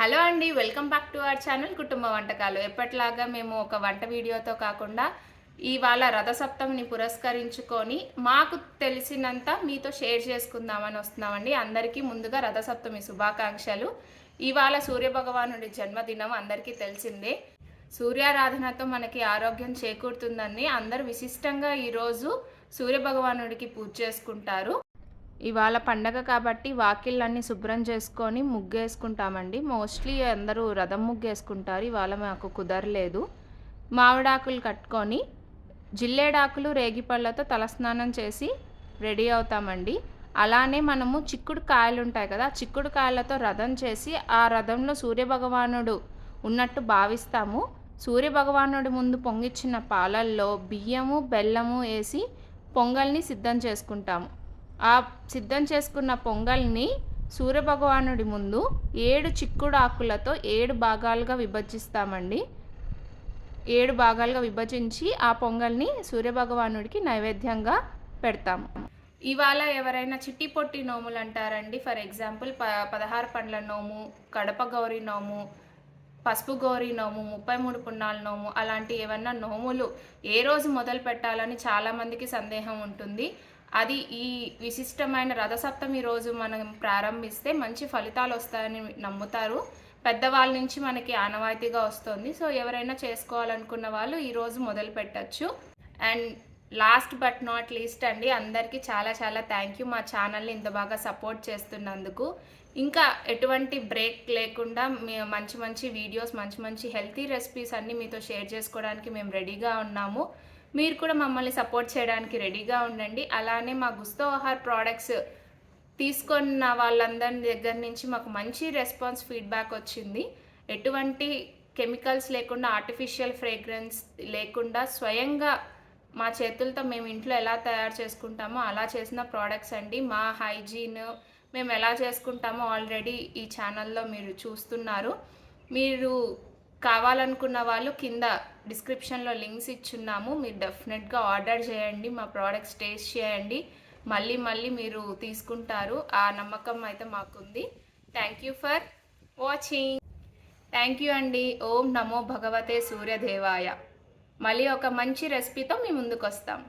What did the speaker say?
Hello అండి welcome back to our channel కుటుంబ వంటకాలు. ఎప్పటిలాగా మేము ఒక వంట వీడియోతో కాకుండా ఇవాళ రథసప్తమిని పురస్కరించుకొని మాకు తెలిసినంత మీతో షేర్ చేసుకుందామని వస్తున్నామండి. అందరికీ ముందుగా రథసప్తమి శుభాకాంక్షలు. ఇవాళ సూర్యభగవానుడి జన్మదినం అందరికీ తెలిసిందే. సూర్యారాధనతో మనకి ఆరోగ్యం చేకూరుతుందని అందరూ విశిష్టంగా ఈరోజు సూర్యభగవానుడికి పూజ చేసుకుంటారు. ఇవాళ పండగ కాబట్టి వాకిళ్ళన్నీ శుభ్రం చేసుకొని ముగ్గేసుకుంటామండి. మోస్ట్లీ అందరూ రథం ముగ్గేసుకుంటారు. ఇవాళ మాకు కుదరలేదు. మామిడాకులు కట్టుకొని జిల్లేడాకులు రేగిపళ్ళతో తలస్నానం చేసి రెడీ అవుతామండి. అలానే మనము చిక్కుడు కాయలు ఉంటాయి కదా చిక్కుడు కాయలతో రథం చేసి ఆ రథంలో సూర్యభగవానుడు ఉన్నట్టు భావిస్తాము. సూర్యభగవానుడి ముందు పొంగిచ్చిన పాలల్లో బియ్యము బెల్లము వేసి పొంగల్ని సిద్ధం చేసుకుంటాము. ఆ సిద్ధం చేసుకున్న పొంగల్ని సూర్యభగవానుడి ముందు ఏడు చిక్కుడు ఆకులతో ఏడు భాగాలుగా విభజిస్తామండి. ఏడు భాగాలుగా విభజించి ఆ పొంగల్ని సూర్యభగవానుడికి నైవేద్యంగా పెడతాము. ఇవాళ ఎవరైనా చిట్టి పొట్టి నోములు అంటారండి. ఫర్ ఎగ్జాంపుల్ ప పదహారు పండ్ల నోము కడప గౌరీ నోము పసుపు గౌరీ నోము ముప్పై మూడు పున్నాల నోము అలాంటి ఏమన్నా నోములు ఏ రోజు మొదలు పెట్టాలని చాలామందికి సందేహం ఉంటుంది. అది ఈ విశిష్టమైన రథసప్తమి రోజు మనం ప్రారంభిస్తే మంచి ఫలితాలు వస్తాయని నమ్ముతారు. పెద్దవాళ్ళ నుంచి మనకి ఆనవాయితీగా వస్తుంది. సో ఎవరైనా చేసుకోవాలనుకున్న వాళ్ళు ఈరోజు మొదలు పెట్టచ్చు. And last but not least అండి అందరికీ చాలా చాలా థ్యాంక్ యూ మా ఛానల్ని ఇంత బాగా సపోర్ట్ చేస్తున్నందుకు. ఇంకా ఎటువంటి బ్రేక్ లేకుండా మంచి మంచి వీడియోస్ మంచి మంచి హెల్తీ రెసిపీస్ అన్నీ మీతో షేర్ చేసుకోవడానికి మేము రెడీగా ఉన్నాము. మీరు కూడా మమ్మల్ని సపోర్ట్ చేయడానికి రెడీగా ఉండండి. అలానే మా గుస్తో ఆహార్ ప్రోడక్ట్స్ తీసుకున్న వాళ్ళందరి దగ్గర నుంచి మాకు మంచి రెస్పాన్స్ ఫీడ్బ్యాక్ వచ్చింది. ఎటువంటి కెమికల్స్ లేకుండా ఆర్టిఫిషియల్ ఫ్రేగ్రెన్స్ లేకుండా స్వయంగా మా చేతులతో మేము ఇంట్లో ఎలా తయారు చేసుకుంటామో అలా చేసిన ప్రోడక్ట్స్ అండి. మా హైజీన్ మేము ఎలా చేసుకుంటామో ఆల్రెడీ ఈ ఛానల్లో మీరు చూస్తున్నారు. మీరు కావాలనుకున్న వాళ్ళు కింద డిస్క్రిప్షన్లో లింక్స్ ఇచ్చున్నాము. మీరు డెఫినెట్గా ఆర్డర్ చేయండి మా ప్రోడక్ట్స్ టేస్ట్ చేయండి. మళ్ళీ మళ్ళీ మీరు తీసుకుంటారు. ఆ నమ్మకం అయితే మాకుంది. Thank you for watching thank you అండి. ఓం నమో భగవతే సూర్యదేవాయ. మళ్ళీ ఒక మంచి రెసిపీతో మీ ముందుకు వస్తాం